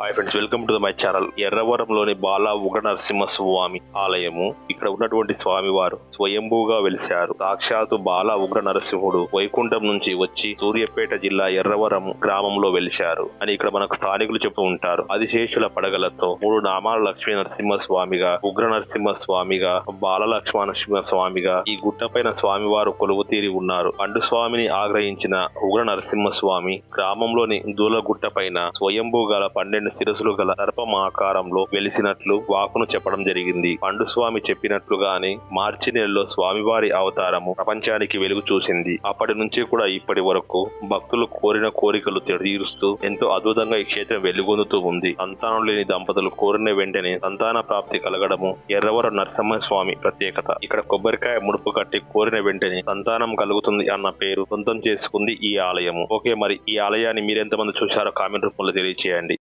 Hi friends welcome to my channel ఎర్రవరంలోని Bala Ugra Narasimha Swamy ఆలయము. ఇక్కడ ఉన్నటువంటి స్వామివారు స్వయంభూగా వెలిశారు. సాక్షాత్తు బాలా ఉగ్ర నరసింహుడు వైకుంఠం నుంచి వచ్చి సూర్యాపేట జిల్లా ఎర్రవరం గ్రామంలో వెలిశారు. అని ఇక్కడ మనకు స్థానికులు చెప్తూ ఉంటారు. ఆదిశేషుల పడగలతో మూడు నామాల లక్ష్మీ నరసింహ స్వామిగా ఉగ్ర నరసింహ స్వామిగా బాల లక్ష్మణ నరసింహ స్వామిగా ఈ గుట్టపైన స్వామివారు కొలువు తీరి ఉన్నారు. పండు స్వామిని ఆగ్రహించిన ఉగ్ర నరసింహ స్వామి గ్రామంలోని దూలగుట్ట పైన స్వయంభూ గల పన్నెండు శిరసులు గల సర్పం ఆకారంలో వెలిసినట్లు వాకును చెప్పడం జరిగింది. పండు స్వామి చెప్పినట్లుగానే మార్చి నెలలో స్వామివారి అవతారము ప్రపంచానికి వెలుగు చూసింది. అప్పటి నుంచి కూడా ఇప్పటి వరకు భక్తులు కోరిన కోరికలు తీరుస్తూ ఎంతో అద్భుతంగా ఈ క్షేత్రం వెలుగొందుతూ ఉంది. సంతానం లేని దంపతులు కోరిన వెంటనే సంతాన ప్రాప్తి కలగడము ఎర్రవరం నరసింహ స్వామి ప్రత్యేకత. ఇక్కడ కొబ్బరికాయ ముడుపు కట్టి కోరిన వెంటనే సంతానం కలుగుతుంది అన్న పేరు సొంతం చేసుకుంది ఈ ఆలయము. ఓకే మరి ఈ ఆలయాన్ని మీరెంతమంది చూశారో కామెంట్ రూపంలో తెలియజేయండి